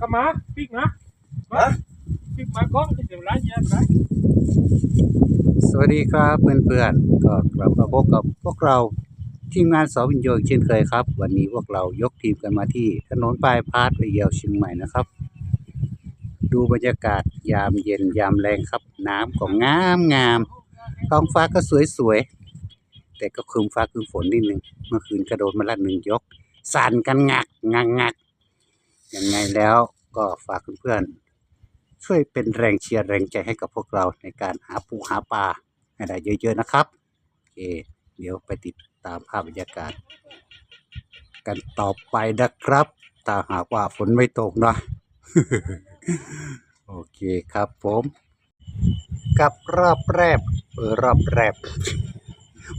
กระมาปิกนะมาปิกมากล้องจะเดี๋ยวร้านเยอะไปสวัสดีครับเพื่อนๆก็กลับมาพบกับพวกเราทีมงานสอวินโยอีกเช่นเคยครับ วันนี้พวกเรายกทีมกันมาที่ถนนปลายพาดระเยาวเชียงใหม่นะครับ ดูบรรยากาศยามเย็นยามแรงครับ น้ำก็งามงามท้องฟ้าก็สวยๆแต่ก็ครึมฟ้าครึมฝนนิดนึงเมื่อคืนกระโดดมาละหนึ่งยกสั่นกันงักงักงัก ยังไงแล้วก็ฝากเพื่อนๆช่วยเป็นแรงเชียร์แรงใจให้กับพวกเราในการหาปูหาปลาให้ได้เยอะๆนะครับโอเคเดี๋ยวไปติดตามภาพบรรยากาศ กันต่อไปนะครับถ้าหากว่าฝนไม่ตกนะโอเคครับผมกับรอบแรกเออรอบแรก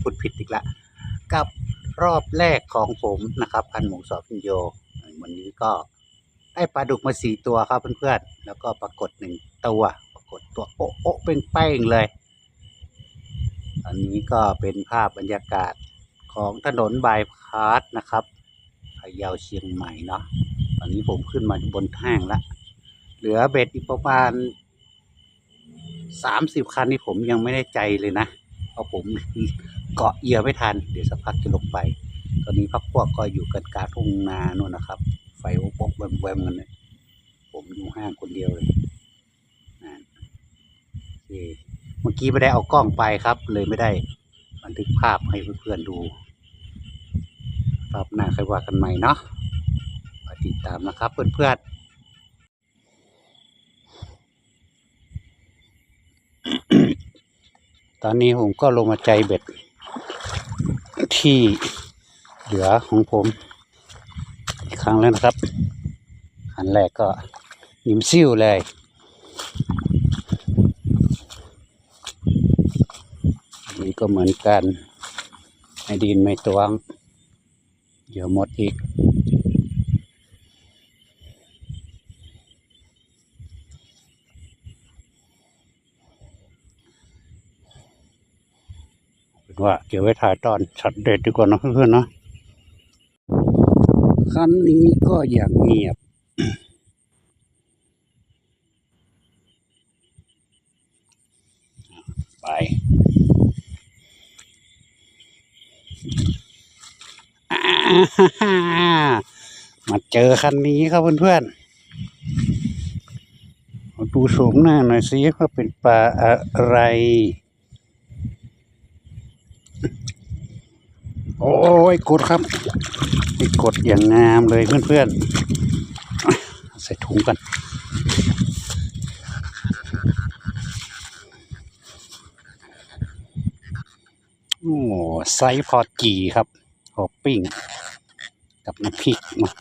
พูดผิดอีกละกับรอบแรกของผมนะครับพันหมงสอบพิญโยวันนี้ก็ ได้ปลาดุกมาสี่ตัวครับเพื่อนๆ แล้วก็ปรากฏหนึ่งตัว ปรากฏตัวโอ๊ะโอ๊ะเป็นแป้งเลย อันนี้ก็เป็นภาพบรรยากาศของถนนบายพาสนะครับพะเยาเชียงใหม่เนาะ ตอนนี้ผมขึ้นมาบนห้างละ เหลือเบ็ดอีกประมาณสามสิบคันนี่ผมยังไม่ได้ใจเลยนะ เพราะผมเกาะเหยื่อไม่ทัน เดี๋ยวสักพักจะลงไป ตอนนี้พักพวกก็อยู่กันกลารทุ่งนาโน่นนะครับ ไฟโอ๊กแวมกันเลยผมอยู่ห้างคนเดียวเลยนั่นโอเคเมื่อกี้ไม่ได้เอากล้องไปครับ เลยไม่ได้บันทึกภาพให้เพื่อนๆดูรอบหน้าค่อยว่ากันใหม่เนาะติดตามนะครับเพื่อนๆตอนนี้ผมก็ลงมาใจเบ็ดที่เหลือของผม ครั้งแล้วนะครับ อันแรกก็ยิ้มซิ่วเลยนนี้ก็เหมือนกันในดินไม่ตวง เดี๋ยวหมดอีกเป็นว่าเดี๋ยวไว้ถ่ายตอนช็อตเด็ดดีกว่านะเพื่อนๆเนาะ คันนี้ก็อย่างเงียบ ไป มาเจอคันนี้ครับเพื่อนๆดูโฉมหน้าหน่อยสิว่าเป็นปลาอะไรโอ้ยกดครับ ไอ้กดอย่างงามเลยเพื่อนๆ ใส่ถุงกัน โอ้ไซส์พอจีครับพอปิ้ง กับน้ำพริกมา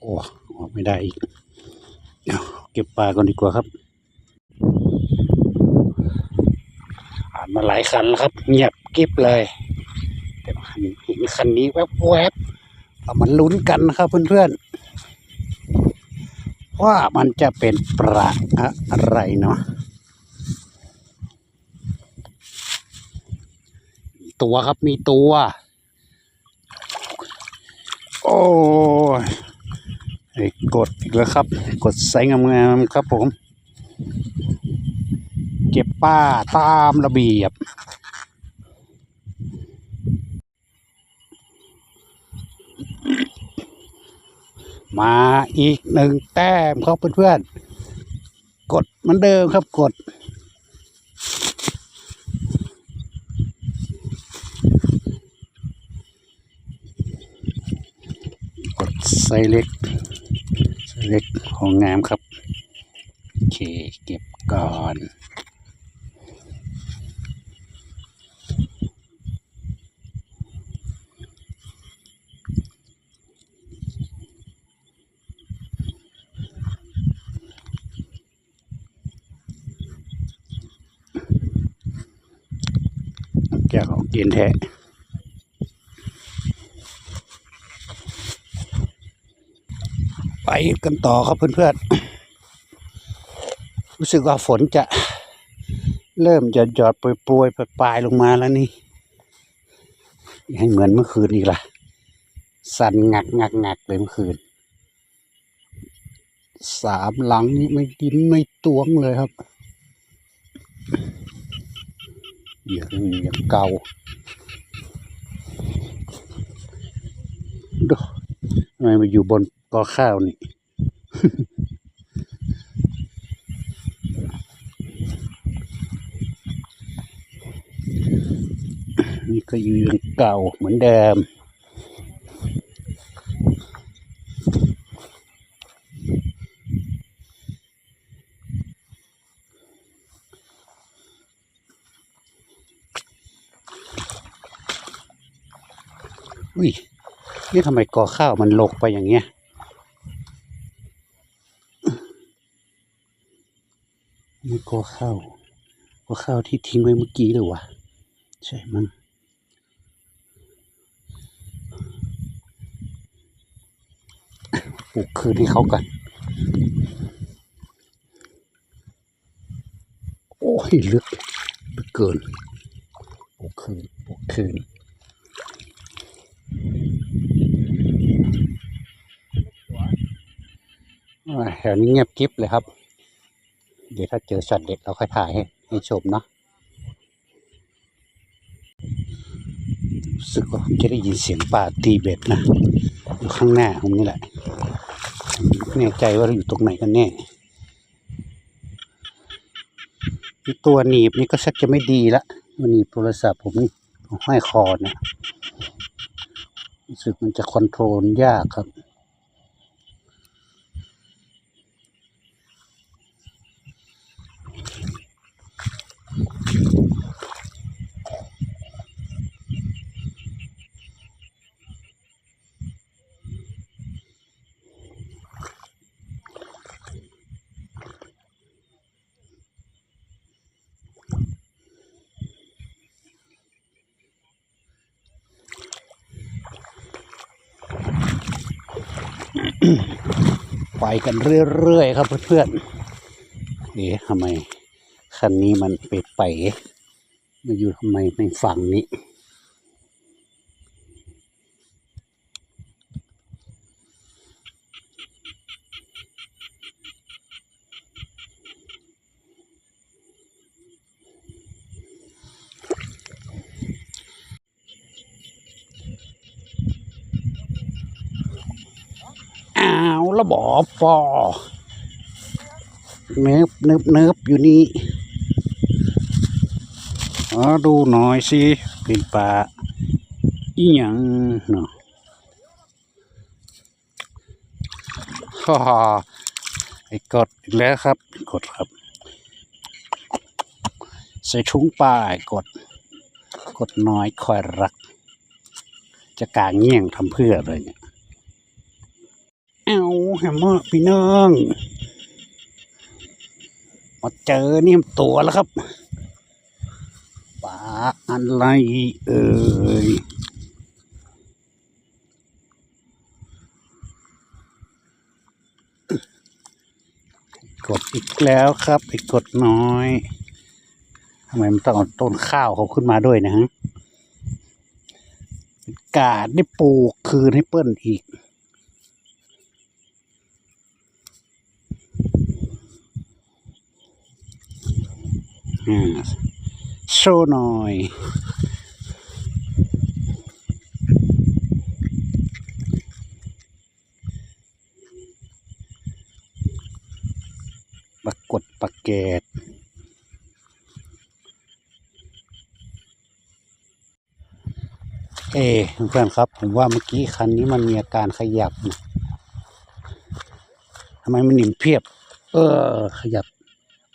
โอ้ออกไม่ได้อีก เก็บปลาก่อนดีกว่าครับ ผ่าน มาหลายคันแล้วครับ เงียบกริบเลย แต่เห็นคันนี้แวบๆเอามันลุ้นกันนะครับเพื่อนๆว่ามันจะเป็นปลาอะไรเนาะตัวครับมีตัว โอ้ยกดอีกแล้วครับ กดไซส์งามๆครับผม ป้าตามระเบียบ มาอีกหนึ่งแต้มครับเพื่อนๆ กดเหมือนเดิมครับกด กดไซเล็กไซเล็กของงามครับ โอเค เก็บก่อน แก้วของกินแท้ไปกันต่อครับเพื่อนๆ รู้สึกว่าฝนจะเริ่มหยอดหยอดโปรยๆปลายลงมาแล้วนี่ ให้เหมือนเมื่อคืนอีกละสั่นงักงักงักเลยเมื่อคืน สามหลังนี้ไม่ดินไม่ตวงเลยครับ อย่างอย่างเก่าดูทำไมมาอยู่บนกอข้าวนี่นี่ก็อยู่อย่างเก่าเหมือนเดิม อุ้ยนี่ทำไมกอข้าวมันลกไปอย่างเงี้ย นี่กอข้าวกอข้าวที่ทิ้งไว้เมื่อกี้เลยวะใช่มั้งปลูกคืนให้เขาก่อนโอ้ยลึกลึกเกินปลูกคืนปลูกคืน อ่า แถวนี้เงียบกริบเลยครับ เดี๋ยวถ้าเจอช็อตเด็ดเราค่อยถ่ายให้ให้ชมเนาะรู้สึกว่าจะได้ยินเสียงป่าตีเบ็ดนะอยู่ข้างหน้าผมนี่แหละแน่ใจว่าเราอยู่ตรงไหนกันแน่ตัวหนีบนี่ก็ชักจะไม่ดีละมันหนีบโทรศัพท์ผมนี่ห้อยคอเนี่ยรู้สึกมันจะคอนโทรลยากครับ ไปกันเรื่อยๆครับเพื่อนๆเอ๊ะทำไมคันนี้มันไปไปมาอยู่ทำไมในฝั่งนี้ อ้าวแล้วบอปอเนิบเนิบเนิบอยู่นี่อ๋อดูหน่อยสิเป็นปลาอีหยังเนาะฮ่าไอ้กดอีกแล้วครับกดครับ ใส่ถุงปลาไอ้กด กดน้อยคอยรัก จะกางเงี้ยงทำเพื่ออะไรเนี่ย เอาแฮมเมอร์พี่น้องมาเจอนี่มตัวแล้วครับปลาอะไรเอ่ยกดอีกแล้วครับอ้กกดน้อยทำไมมันต้องเอาต้นข้าวเขาขึ้นมาด้วยนะฮะกาดได้ปลูกคืนให้เปิ้ลอีก โชว์หน่อยปรากฏปรากเกตเอ้เพื่อนๆครับ ผมว่าเมื่อกี้คันนี้มันมีอาการขยับทำไมมันหนิมเพียบ เออ ขยับ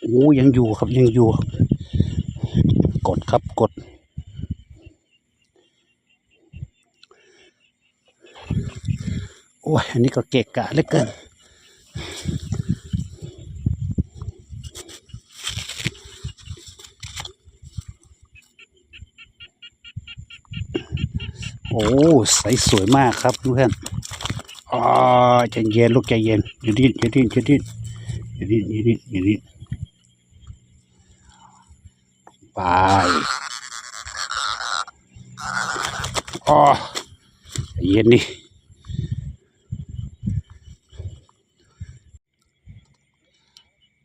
โอ้ยังอยู่ครับยังอยู่ครับ กดครับกด โอ้ยอันนี้ก็เกะกะเหลือเกินโอ้ใสสวยมากครับเพื่อนอ๋อใจเย็นลูกใจเย็นอย่าดิ้นอย่าดิ้นอย่าดิ้นอย่าดิ้นอย่าดิ้นอย่าดิ้น ไปอ๋อใจเย็นดิ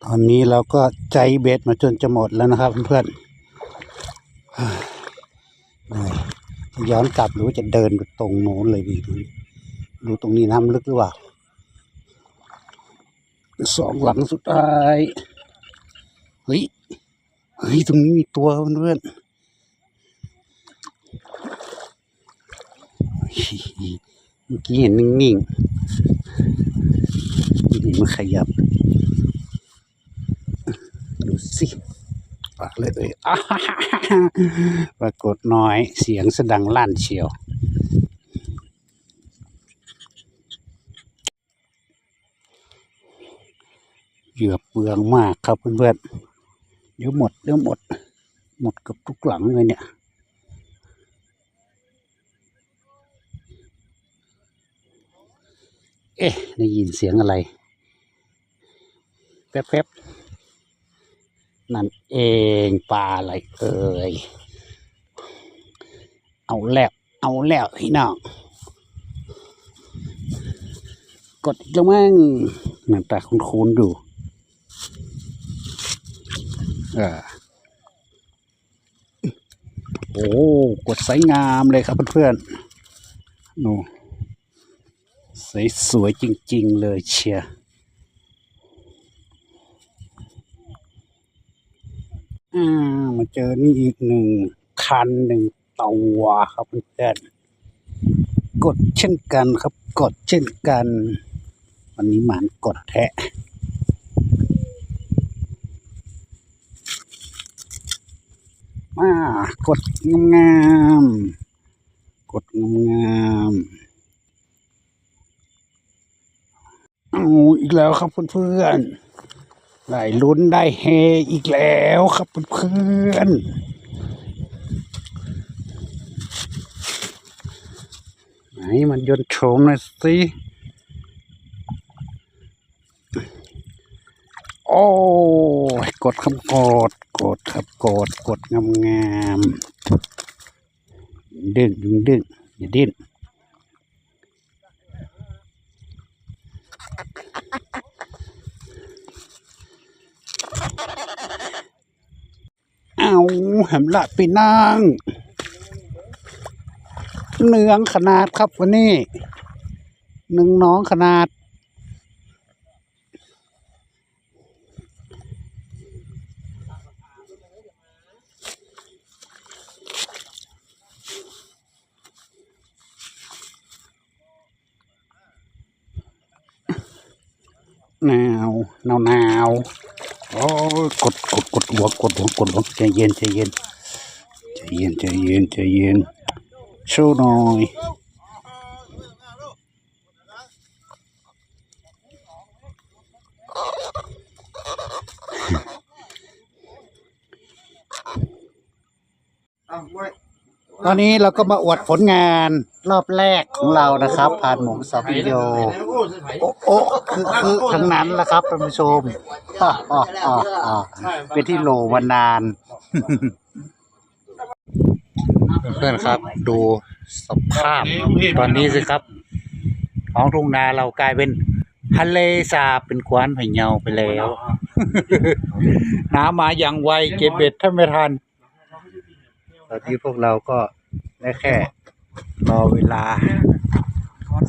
ตอนนี้เราก็ใจเบ็ดมาจนจะหมดแล้วนะครับเพื่อนๆย้อนกลับหรือจะเดินไปตรงโน้นเลยดีดูดูตรงนี้น้ำลึกหรือเปล่าสองหลังสุดท้ายเฮ้ย เฮ้ยตรงนี้มีตัวเพื่อนๆเฮ้ยเมื่อกี้เห็นนิ่งๆนี่มันขยับ ดูสิปากเลยเอ้ยอ่าฮ่าฮ่าฮ่าปรากฏน้อยเสียงสะดังลั่นเชียวเหยื่อเปลืองมากครับเพื่อนๆ เดี๋ยวหมดเดี๋ยวหมด หมดกับทุกหลังเลยเนี่ย เอ๊ะได้ยินเสียงอะไรแป๊บๆนั่นเองปลาอะไรเอ่ยเอาแล้วเอาแล้วพี่น้องกดอีกแล้วมั้งหน้าตาคุ้นๆดู ออโอ้กดไซส์งามเลยครับเพื่อนๆนูใสสวยจริง ๆ เลยเชียร์อ่ามาเจอนี่อีกหนึ่งคันหนึ่งตัวครับเพื่อนๆกดเช่นกันครับ กดเช่นกัน วันนี้หมานกดแทะ มากดงามๆกดงามๆเอาอีกแล้วครับเพื่อนๆได้ลุ้นได้เฮอีกแล้วครับเพื่อนๆไหนมันยนโฉมหน่อยสิ อ้ยกดคำกดกดครับกดกดงามงามๆดึงดึงดึงอย่าดิ้นเอาแหมละไปนั่งเนืองขนาดครับวันนี้หนึ่งน้องขนาด หนาวหนาวหนาวโอ้กดกดกดหัวกดหัวกดหัวใจเย็นใจเย็นใจเย็นใจเย็นใจเย็นชูหน่อย ตอนนี้เราก็มาอวดผลงานรอบแรกของเรานะครับ ผ่านหมงสอบวิดีโอโอ้โอ้คือคือทั้งนั้นแหละครับท่านผู้ชมอ่าอ่าอ่าอ่าเป็นที่โหลมานาน เพื่อนๆครับ ดูสภาพตอนนี้สิครับท้องทุ่งนาเรากลายเป็นทะเลสาบเป็นกวานพะเยาไปแล้ว น้ำมาอย่างไวเก็บเบ็ดถ้าไม่ทัน อนนี้พวกเราก็ได้แค่รอเวลา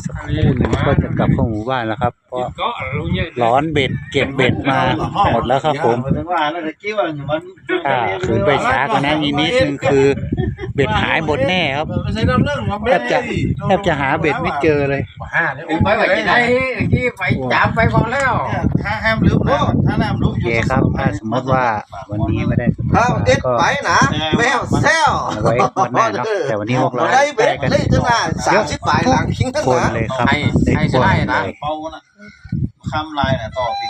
สักครู่หนึ่งก็จะกลับเข้าหมู่บ้านแล้วครับ เพราะก็ลุงเนี่ยร้อนเบ็ดเก็บเบ็ดมาหมดแล้วครับผมว่าแล้วตะกี้ว่ามันถ้าคืนไปช้ากว่านั้นอีกนิดนึงคือ เบ็ดหายหมดแน่ครับไม่ใช่น้ำเรื่องของแทบจะแทบจะหาเบ็ดไม่เจอเลยไปไปที่ไหนที่ไปจับไปก่อนแล้วถ้าห้ามลืมนะถ้าห้ามลืโอมเคครับถ้าสมมติว่าวันนี้ไม่ได้สมมติเอาเด็ดก็ไปนะแมวแซวเอาไว้วันหน้าเนาะแต่วันนี้พวกเราได้เบ็ได้ดกันเลยจังนะสามสิบปลายหลังทิ้งทั้งคนนะเลยครับให้ให้คนใช่นะเลยเป้านะคำลายน่ะต่อปี